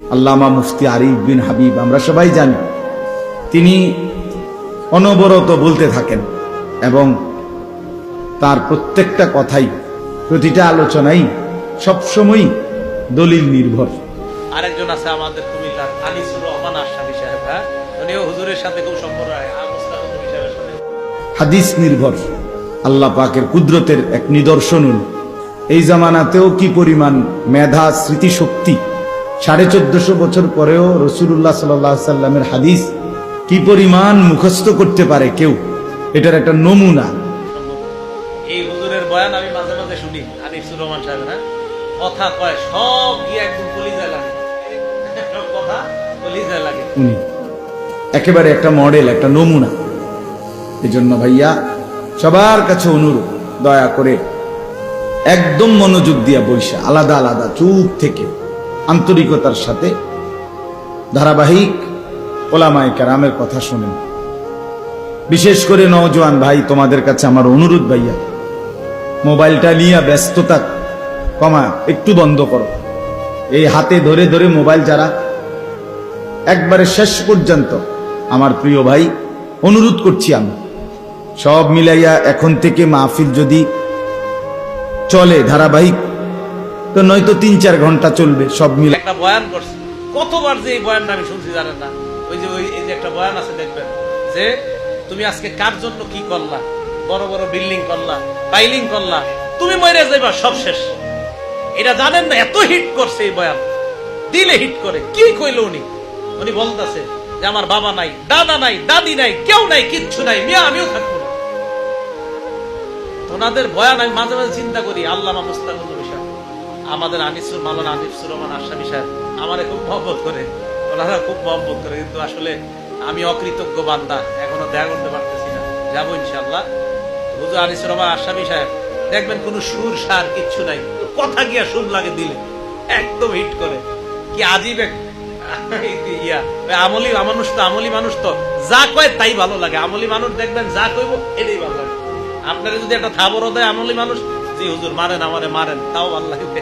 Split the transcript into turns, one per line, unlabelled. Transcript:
আল্লামা মুফতি আরিফ বিন হাবিব আমরা সবাই জানি। তিনি অনবরত বলতে থাকেন এবং তার প্রত্যেকটা কথাই প্রতিটা আলোচনাই সবসময়ই দলিল নির্ভর।
আরেকজন আছে আমাদের কুমিল্লার আনিসুর রহমান আশাফি সাহেব হ্যাঁ? উনিও হুজুরের সাথে খুব সম্পর্ক সাথে।
হাদিস নির্ভর। আল্লাহ পাকের কুদরতের এক নিদর্শন এই জামানাতেও কি পরিমাণ মেধা স্মৃতিশক্তি সাড়ে চোদ্দশো বছর পরেও রসুল্লাহ সাল্লাহ সাল্লামের হাদিস কি পরিমাণ মুখস্থ করতে পারে কেউ? এটার একটা নমুনা।
এই হুজুরের বয়ান আমি মাঝে মাঝে শুনি আনিসুর রহমান সাহেব হ্যাঁ? কথা কয় সব গিয়ে একদম কলিজায় লাগে। কথা কলিজায় লাগে।
উনি। একেবারে একটা মডেল একটা নমুনা। এই জন্য ভাইয়া সবার কাছে অনুরোধ দয়া করে একদম মনোযোগ দিয়া বৈশা আলাদা আলাদা চুপ থেকে। আন্তরিকতার সাথে ধারাবাহিক ওলামায় কারামের কথা শোনেন বিশেষ করে নওজোয়ান ভাই, তোমাদের কাছে আমার অনুরোধ ভাইয়া, মোবাইলটা নিয়ে ব্যস্ততা কমা, একটু বন্ধ করো। এই হাতে ধরে ধরে মোবাইল যারা, একবারে শেষ পর্যন্ত আমার প্রিয় ভাই, অনুরোধ করছি আমি। সব মিলাইয়া এখন থেকে মাহফিল যদি চলে ধারাবাহিক তো নয়তো তিন চার ঘণ্টা চলবে, সব মিলে।
একটা বয়ান করছে। কতবার যে এই বয়ানটা আমি শুনছি জানেন না? ওই যে ওই এই যে একটা বয়ান আছে, দেখবেন? যে তুমি আজকে কার জন্য কি করলা? বড় বড় বিল্ডিং করলা, পাইলিং করলা, তুমি মরে যাইবা, সব শেষ। এটা জানেন না? এত হিট করছে এই বয়ান। দিলে হিট করে। কি কইল উনি? উনি বলতেছে যে আমার বাবা নাই, দাদা নাই, দাদি নাই, কেউ নাই, কিচ্ছু নাই, মিয়া, আমিও থাকব না। ওনাদের বয়ান আমি মাঝে মাঝে চিন্তা করি, আল্লামা মুস্তাকুল সাহেব আমাদের আনিসুর মালান আনিসুর রহমান আশামি সাহেব আমারে খুব মহব্বত করে। ওনারা খুব মহব্বত করে, কিন্তু আসলে আমি অকৃতজ্ঞ বান্দা, এখনও দেখা করতে পারতেছি না। যাব ইনশাল্লাহ হুজুর আনিসুর রহমান আশামি সাহেব, দেখবেন কোনো সুর সার কিচ্ছু নাই। কথা গিয়া সুর লাগে দিলে, একদম হিট করে। কি আজীব এক ইয়া আমলি, মানুষ তো, আমলি মানুষ তো। যা কয় তাই ভালো লাগে। আমলি মানুষ দেখবেন যা কইব এটাই ভালো লাগে। আপনারা যদি একটা থাবর দেয় আমলি মানুষ, জি হুজুর, মারেন, আমারে মারেন, তাও ভালো লাগবে